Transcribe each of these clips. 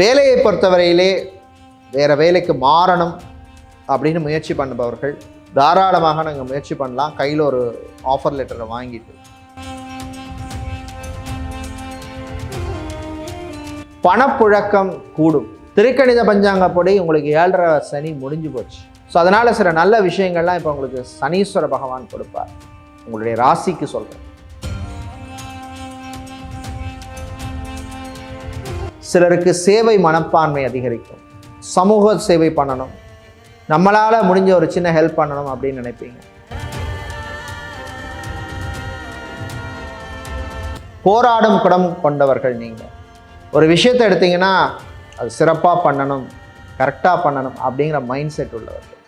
வேலையை பொறுத்தவரையிலே வேறு வேலைக்கு மாறணும் அப்படின்னு முயற்சி பண்ணுபவர்கள் தாராளமாக நாங்கள் முயற்சி பண்ணலாம். கையில் ஒரு ஆஃபர் லெட்டரை வாங்கிட்டு. பணப்புழக்கம் கூடும். திருக்கணித பஞ்சாங்கப்படி உங்களுக்கு ஏழரை சனி முடிஞ்சு போச்சு. ஸோ அதனால் சில நல்ல விஷயங்கள்லாம் இப்போ உங்களுக்கு சனீஸ்வர பகவான் கொடுப்பார். உங்களுடைய ராசிக்கு சொல்கிறேன் சிலருக்கு சேவை மனப்பான்மை அதிகரிக்கும். சமூக சேவை பண்ணணும். நம்மளால் முடிஞ்ச ஒரு சின்ன ஹெல்ப் பண்ணணும் அப்படின்னு நினைப்பீங்க. போராடும் குடம் கொண்டவர்கள் நீங்கள் ஒரு விஷயத்தை எடுத்தீங்கன்னா அது சிறப்பாக பண்ணணும் கரெக்டாக பண்ணணும் அப்படிங்கிற மைண்ட் செட் உள்ளவர்கள்.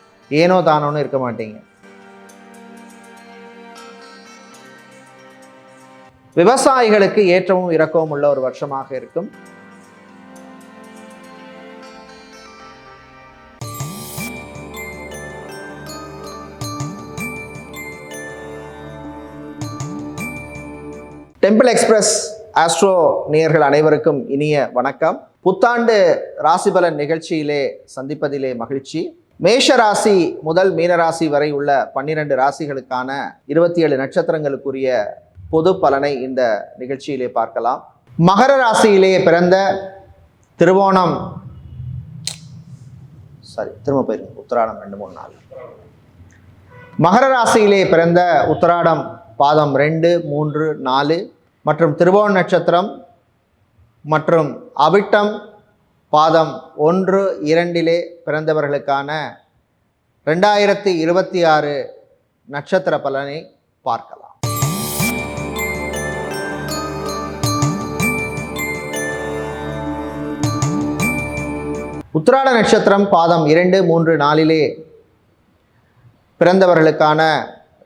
ஏனோ தானோன்னு இருக்க மாட்டீங்க. விவசாயிகளுக்கு ஏற்றமும் இறக்கமும் உள்ள ஒரு வருஷமாக இருக்கும். டெம்பிள் எக்ஸ்பிரஸ் ஆஸ்ட்ரோ நேயர்கள் அனைவருக்கும் இனிய வணக்கம். புத்தாண்டு ராசிபலன் நிகழ்ச்சியிலே சந்திப்பதிலே மகிழ்ச்சி. மேஷ ராசி முதல் மீனராசி வரை உள்ள பன்னிரண்டு ராசிகளுக்கான இருபத்தி ஏழு நட்சத்திரங்களுக்குரிய பொது பலனை இந்த நிகழ்ச்சியிலே பார்க்கலாம். மகர ராசியிலே பிறந்த திருவோணம். சாரி திரும்ப போயிருங்க. உத்தராடம் ரெண்டு மூணு நாள் மகர ராசியிலே பிறந்த உத்தராடம் பாதம் ரெண்டு மூன்று நாலு மற்றும் திருவோண நட்சத்திரம் மற்றும் அவிட்டம் பாதம் ஒன்று இரண்டிலே பிறந்தவர்களுக்கான ரெண்டாயிரத்தி இருபத்தி ஆறு நட்சத்திர பலனை பார்க்கலாம். உத்திராட நட்சத்திரம் பாதம் இரண்டு மூன்று நாலிலே பிறந்தவர்களுக்கான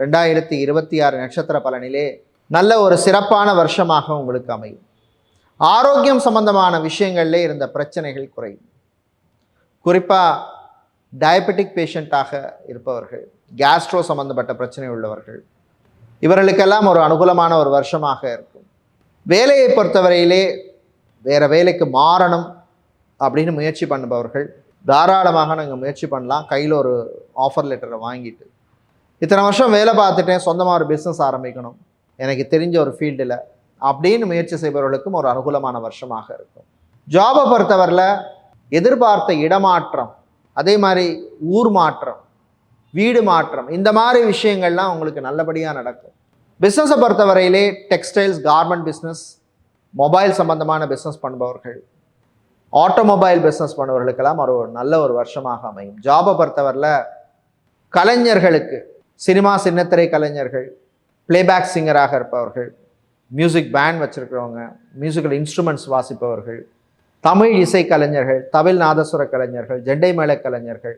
ரெண்டாயிரத்தி இருபத்தி ஆறு நட்சத்திர பலனிலே நல்ல ஒரு சிறப்பான வருஷமாக உங்களுக்கு அமையும். ஆரோக்கியம் சம்பந்தமான விஷயங்களிலே இருந்த பிரச்சனைகள் குறையும். குறிப்பாக டயபெட்டிக் பேஷண்ட்டாக இருப்பவர்கள் கேஸ்ட்ரோ சம்பந்தப்பட்ட பிரச்சனை உள்ளவர்கள் இவர்களுக்கெல்லாம் ஒரு அனுகூலமான ஒரு வருஷமாக இருக்கும். வேலையை பொறுத்தவரையிலே வேறு வேலைக்கு மாறணும் அப்படின்னு முயற்சி பண்ணுபவர்கள் தாராளமாக நாங்கள் முயற்சி பண்ணலாம். கையில் ஒரு ஆஃபர் லெட்டரை வாங்கிட்டு இத்தனை வருஷம் வேலை பார்த்துட்டேன் சொந்தமாக ஒரு பிஸ்னஸ் ஆரம்பிக்கணும். எனக்கு தெரிஞ்ச ஒரு ஃபீல்டில் அப்படின்னு முயற்சி செய்பவர்களுக்கும் ஒரு அனுகூலமான வருஷமாக இருக்கும். ஜாபை பொறுத்தவரையில் எதிர்பார்த்த இடமாற்றம் அதே மாதிரி ஊர் மாற்றம் வீடு மாற்றம் இந்த மாதிரி விஷயங்கள்லாம் உங்களுக்கு நல்லபடியாக நடக்கும். பிஸ்னஸை பொறுத்தவரையிலே டெக்ஸ்டைல்ஸ் கார்மெண்ட் பிஸ்னஸ் மொபைல் சம்பந்தமான பிஸ்னஸ் பண்ணுபவர்கள் ஆட்டோமொபைல் பிஸ்னஸ் பண்ணுபவர்களுக்கெல்லாம் ஒரு நல்ல ஒரு வருஷமாக அமையும். ஜாபை பொறுத்தவரையில் கலைஞர்களுக்கு சினிமா சின்னத்திரை கலைஞர்கள் பிளேபேக் சிங்கராக இருப்பவர்கள் மியூசிக் பேண்ட் வச்சுருக்கிறவங்க மியூசிக்கல் இன்ஸ்ட்ருமெண்ட்ஸ் வாசிப்பவர்கள் தமிழ் இசை கலைஞர்கள் தமிழ் நாதசுர கலைஞர்கள் ஜெண்டை மேள கலைஞர்கள்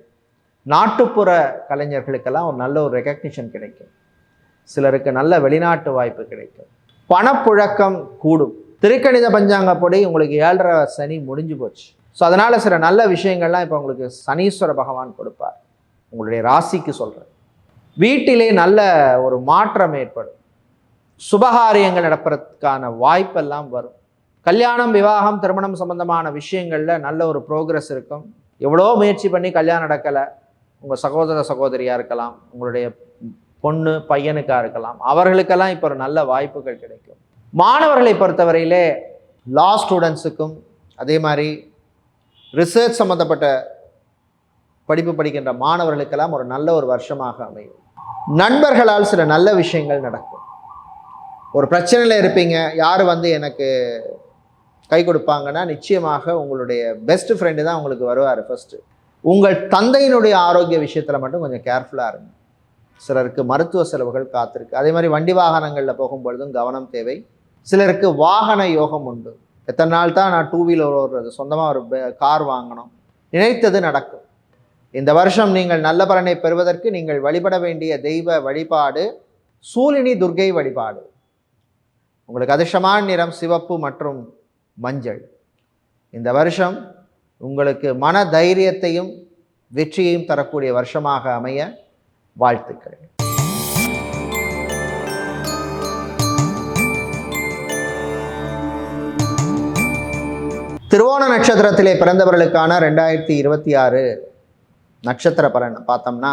நாட்டுப்புற கலைஞர்களுக்கெல்லாம் ஒரு நல்ல ஒரு ரெக்கக்னிஷன் கிடைக்கும். சிலருக்கு நல்ல வெளிநாட்டு வாய்ப்பு கிடைக்கும். பணப்புழக்கம் கூடும். திருக்கணித பஞ்சாங்கப்படி உங்களுக்கு ஏழரை சனி முடிஞ்சு போச்சு. ஸோ அதனால் சில நல்ல விஷயங்கள்லாம் இப்போ உங்களுக்கு சனீஸ்வர பகவான் கொடுப்பார். உங்களுடைய ராசிக்கு சொல்கிறேன் வீட்டிலே நல்ல ஒரு மாற்றம் ஏற்படும். சுபகாரியங்கள் நடப்பதற்கான வாய்ப்பெல்லாம் வரும். கல்யாணம் விவாகம் திருமணம் சம்பந்தமான விஷயங்களில் நல்ல ஒரு ப்ரோக்ரஸ் இருக்கும். எவ்வளோ முயற்சி பண்ணி கல்யாணம் நடக்கலை. உங்கள் சகோதர சகோதரியாக இருக்கலாம். உங்களுடைய பொண்ணு பையனுக்காக இருக்கலாம். அவர்களுக்கெல்லாம் இப்போ ஒரு நல்ல வாய்ப்புகள் கிடைக்கும். மாணவர்களை பொறுத்தவரையிலே லா ஸ்டூடெண்ட்ஸுக்கும் அதே மாதிரி ரிசர்ச் சம்மந்தப்பட்ட படிப்பு படிக்கின்ற மாணவர்களுக்கெல்லாம் ஒரு நல்ல ஒரு வருஷமாக அமையும். நண்பர்களால் சில நல்ல விஷயங்கள் நடக்கும். ஒரு பிரச்சனையில் இருப்பீங்க யார் வந்து எனக்கு கை கொடுப்பாங்கன்னா நிச்சயமாக உங்களுடைய பெஸ்ட் ஃப்ரெண்டு தான் உங்களுக்கு வருவார் ஃபஸ்ட்டு உங்கள் தந்தையினுடைய ஆரோக்கிய விஷயத்தில் மட்டும் கொஞ்சம் கேர்ஃபுல்லாக இருங்க. சிலருக்கு மருத்துவ செலவுகள் காத்திருக்கு. அதே மாதிரி வண்டி வாகனங்களில் போகும்பொழுதும் கவனம் தேவை. சிலருக்கு வாகன யோகம் உண்டு. எத்தனை நாள் தான் நான் டூ வீலர் ஓடுறது? சொந்தமாக ஒரு கார் வாங்கணும். நினைத்தது நடக்கும். இந்த வருஷம் நீங்கள் நல்ல பலனை பெறுவதற்கு நீங்கள் வழிபட வேண்டிய தெய்வ வழிபாடு சூலினி துர்க்கை வழிபாடு. உங்களுக்கு அதிர்ஷ்டமான நிறம் சிவப்பு மற்றும் மஞ்சள். இந்த வருஷம் உங்களுக்கு மன தைரியத்தையும் வெற்றியையும் தரக்கூடிய வருஷமாக அமைய வாழ்த்துக்கள். திருவோண நட்சத்திரத்திலே பிறந்தவர்களுக்கான ரெண்டாயிரத்தி இருபத்தி ஆறு நட்சத்திர பலன் பார்த்தோம்னா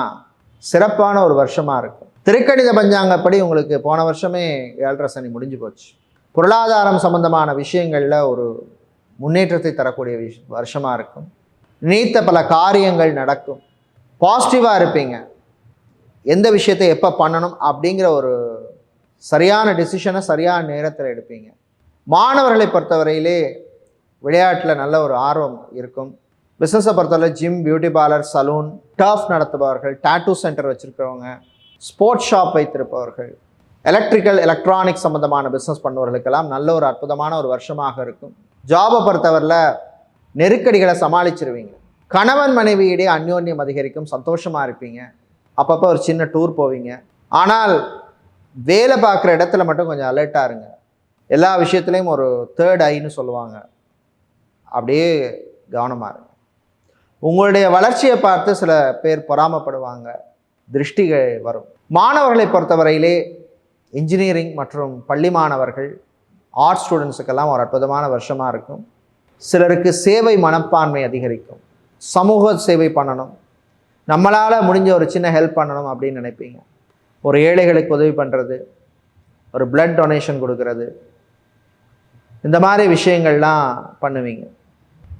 சிறப்பான ஒரு வருஷமாக இருக்கும். திருக்கணித பஞ்சாங்கப்படி உங்களுக்கு போன வருஷமே ஏழரை சனி முடிஞ்சு போச்சு. பொருளாதாரம் சம்பந்தமான விஷயங்களில் ஒரு முன்னேற்றத்தை தரக்கூடிய விஷ் வருஷமாக இருக்கும். நீத்த பல காரியங்கள் நடக்கும். பாசிட்டிவாக இருப்பீங்க. எந்த விஷயத்தை எப்போ பண்ணணும் அப்படிங்கிற ஒரு சரியான டெசிஷனை சரியான நேரத்தில் எடுப்பீங்க. மாணவர்களை பொறுத்தவரையிலே விளையாட்டில் நல்ல ஒரு ஆர்வம் இருக்கும். பிஸ்னஸை பொறுத்தவரை gym beauty parlour salon turf நடத்துபவர்கள் tattoo centre வச்சுருக்கிறவங்க ஸ்போர்ட்ஸ் ஷாப் வைத்திருப்பவர்கள் எலக்ட்ரிக்கல் எலக்ட்ரானிக் சம்மந்தமான பிஸ்னஸ் பண்ணுவவர்களுக்கெல்லாம் நல்ல ஒரு அற்புதமான ஒரு வருஷமாக இருக்கும். ஜாபை பொறுத்தவரையில் நெருக்கடிகளை சமாளிச்சிருவீங்க. கணவன் மனைவியிடையே அந்யோன்யம் அதிகரிக்கும் சந்தோஷமாக இருப்பீங்க. அப்பப்போ ஒரு சின்ன டூர் போவீங்க. ஆனால் வேலை பார்க்குற இடத்துல மட்டும் கொஞ்சம் அலர்ட்டாக இருங்க. எல்லா விஷயத்துலேயும் ஒரு தேர்ட் ஐன்னு சொல்லுவாங்க. அப்படியே கவனமாக இருங்க. உங்களுடைய வளர்ச்சியை பார்த்து சில பேர் பொறாமப்படுவாங்க. திருஷ்டிகள் வரும். மாணவர்களை பொறுத்தவரையிலே இன்ஜினியரிங் மற்றும் பள்ளி மாணவர்கள் ஆர்ட் ஸ்டூடெண்ட்ஸுக்கெல்லாம் ஒரு அற்புதமான வருஷமாக இருக்கும். சிலருக்கு சேவை மனப்பான்மை அதிகரிக்கும். சமூக சேவை பண்ணணும். நம்மளால் முடிஞ்ச ஒரு சின்ன ஹெல்ப் பண்ணணும் அப்படின்னு நினைப்பீங்க. ஒரு ஏழைகளுக்கு உதவி பண்ணுறது ஒரு பிளட் டொனேஷன் கொடுக்கறது. இந்த மாதிரி விஷயங்கள்லாம் பண்ணுவீங்க.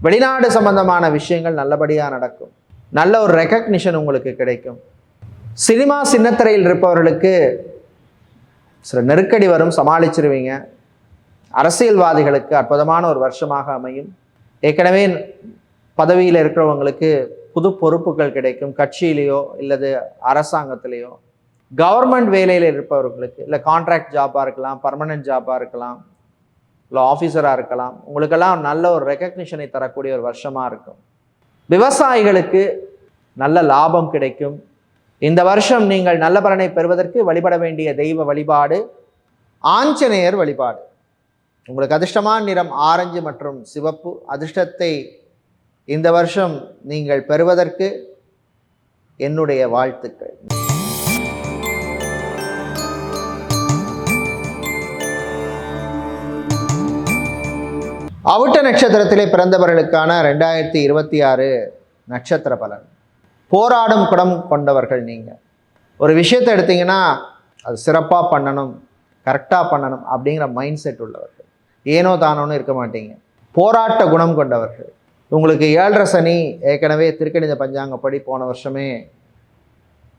வெளிநாடு சம்பந்தமான விஷயங்கள் நல்லபடியாக நடக்கும். நல்ல ஒரு ரெக்கக்னிஷன் உங்களுக்கு கிடைக்கும். சினிமா சின்னத்திரையில் இருப்பவர்களுக்கு சில நெருக்கடி வரும் சமாளிச்சிருவீங்க. அரசியல்வாதிகளுக்கு அற்புதமான ஒரு வருஷமாக அமையும். ஏற்கனவே பதவியில் இருக்கிறவங்களுக்கு புது பொறுப்புகள் கிடைக்கும். கட்சியிலேயோ இல்லது அரசாங்கத்திலேயோ. கவர்மெண்ட் வேலையில் இருப்பவர்களுக்கு இல்லை கான்ட்ராக்ட் ஜாப்பாக இருக்கலாம் பர்மனெண்ட் ஜாப்பாக இருக்கலாம். இல்லை ஆஃபீஸராக இருக்கலாம். உங்களுக்கெல்லாம் நல்ல ஒரு ரெக்கக்னிஷனை தரக்கூடிய ஒரு வருஷமாக இருக்கும். விவசாயிகளுக்கு நல்ல லாபம் கிடைக்கும். இந்த வருஷம் நீங்கள் நல்ல பலனை பெறுவதற்கு வழிபட வேண்டிய தெய்வ வழிபாடு ஆஞ்சநேயர் வழிபாடு. உங்களுக்கு அதிர்ஷ்டமான நிறம் ஆரஞ்சு மற்றும் சிவப்பு. அதிர்ஷ்டத்தை இந்த வருஷம் நீங்கள் பெறுவதற்கு என்னுடைய வாழ்த்துக்கள். அவிட்ட நட்சத்திரத்திலே பிறந்தவர்களுக்கான ரெண்டாயிரத்தி இருபத்தி ஆறு நட்சத்திர பலன். போராடும் குடம் கொண்டவர்கள் நீங்கள் ஒரு விஷயத்தை எடுத்தீங்கன்னா அது சிறப்பாக பண்ணணும் கரெக்டாக பண்ணணும் அப்படிங்கிற மைண்ட் செட் உள்ளவர்கள். ஏனோ தானோன்னு இருக்க மாட்டீங்க. போராட்ட குணம் கொண்டவர்கள். உங்களுக்கு ஏழரை சனி ஏற்கனவே திருக்கணித பஞ்சாங்கப்படி போன வருஷமே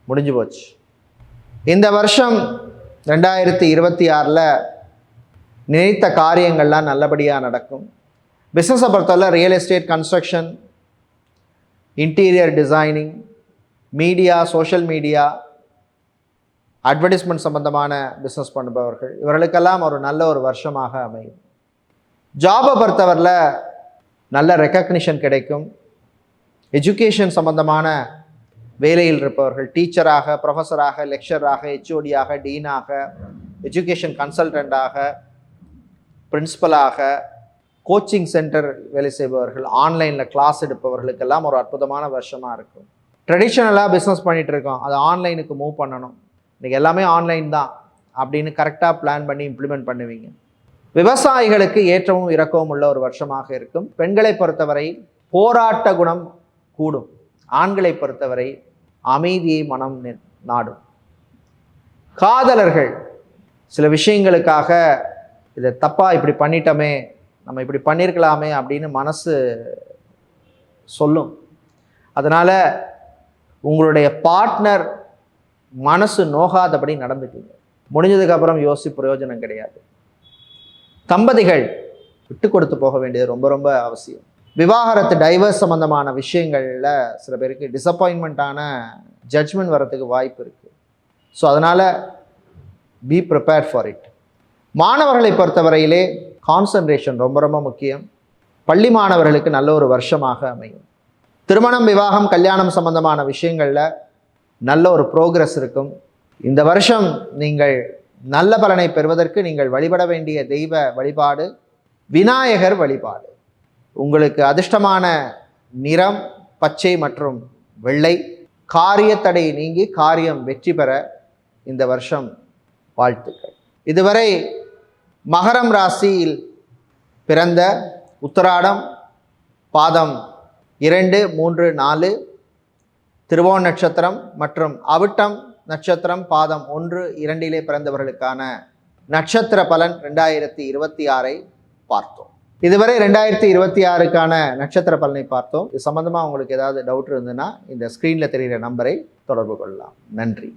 முடிஞ்சு போச்சு. இந்த வருஷம் ரெண்டாயிரத்தி இருபத்தி ஆறில் நினைத்த காரியங்கள்லாம் நல்லபடியாக நடக்கும். பிஸ்னஸை பொறுத்தவரை real estate construction interior designing media social media advertisement சம்பந்தமான பிஸ்னஸ் பண்ணுபவர்கள். இவர்களுக்கெல்லாம் ஒரு நல்ல ஒரு வருஷமாக அமையும். ஜாபை பொறுத்தவரையில் நல்ல ரெக்கக்னிஷன் கிடைக்கும். எஜுகேஷன் சம்பந்தமான வேலையில் இருப்பவர்கள் டீச்சராக ப்ரொஃபஸராக லெக்சராக ஹெச்ஓடியாக டீனாக எஜுகேஷன் கன்சல்டண்ட்டாக பிரின்ஸிபலாக கோச்சிங் சென்டர் வேலை செய்பவர்கள் ஆன்லைனில் கிளாஸ் எடுப்பவர்களுக்கெல்லாம் ஒரு அற்புதமான வருஷமாக இருக்கும். ட்ரெடிஷ்னலாக பிஸ்னஸ் பண்ணிகிட்டு இருக்கோம். அது ஆன்லைனுக்கு மூவ் பண்ணணும். இன்றைக்கி எல்லாமே ஆன்லைன் தான் அப்படின்னு கரெக்டாக பிளான் பண்ணி இம்ப்ளிமெண்ட் பண்ணுவீங்க. விவசாயிகளுக்கு ஏற்றமும் இறக்கவும் உள்ள ஒரு வருஷமாக இருக்கும். பெண்களை பொறுத்தவரை போராட்ட குணம் கூடும். ஆண்களை பொறுத்தவரை அமைதியை மனம் நாடும். காதலர்கள் சில விஷயங்களுக்காக இதை தப்பாக இப்படி பண்ணிட்டோமே நம்ம இப்படி பண்ணியிருக்கலாமே அப்படின்னு மனசு சொல்லும். அதனால் உங்களுடைய பார்ட்னர் மனசு நோகாதபடி நடந்துக்குங்க. முடிஞ்சதுக்கப்புறம் யோசி பிரயோஜனம் கிடையாது. தம்பதிகள் விட்டு கொடுத்து போக வேண்டியது ரொம்ப ரொம்ப அவசியம். விவாகரத்து டைவர்ஸ் சம்மந்தமான விஷயங்களில் சில பேருக்கு டிசப்பாயின்மெண்ட்டான ஜட்ஜ்மெண்ட் வரத்துக்கு வாய்ப்பு இருக்குது ஸோ அதனால் பி ப்ரிப்பேர் ஃபார் இட் மாணவர்களை பொறுத்தவரையிலே கான்சன்ட்ரேஷன் ரொம்ப ரொம்ப முக்கியம். பள்ளி மாணவர்களுக்கு நல்ல ஒரு வருஷமாக அமையும். திருமணம் விவாகம் கல்யாணம் சம்பந்தமான விஷயங்களில் நல்ல ஒரு ப்ரோக்ரஸ் இருக்கும். இந்த வருஷம் நீங்கள் நல்ல பலனை பெறுவதற்கு நீங்கள் வழிபட வேண்டிய தெய்வ வழிபாடு விநாயகர் வழிபாடு. உங்களுக்கு அதிர்ஷ்டமான நிறம் பச்சை மற்றும் வெள்ளை. காரியத்தடை நீங்கி காரியம் வெற்றி பெற இந்த வருஷம் வாழ்த்துக்கள். இதுவரை மகரம் ராசியில் பிறந்த உத்தராடம் பாதம் இரண்டு மூன்று நாலு திருவோண நட்சத்திரம் மற்றும் அவிட்டம் நட்சத்திரம் பாதம் ஒன்று இரண்டிலே பிறந்தவர்களுக்கான நட்சத்திர பலன் ரெண்டாயிரத்தி இருபத்தி ஆறை பார்த்தோம். இதுவரை ரெண்டாயிரத்தி இருபத்தி ஆறுக்கான நட்சத்திர பலனை பார்த்தோம். இது சம்பந்தமாக உங்களுக்கு ஏதாவது டவுட் இருந்ததுன்னா இந்த ஸ்க்ரீனில் தெரிகிற நம்பரை தொடர்பு கொள்ளலாம். நன்றி.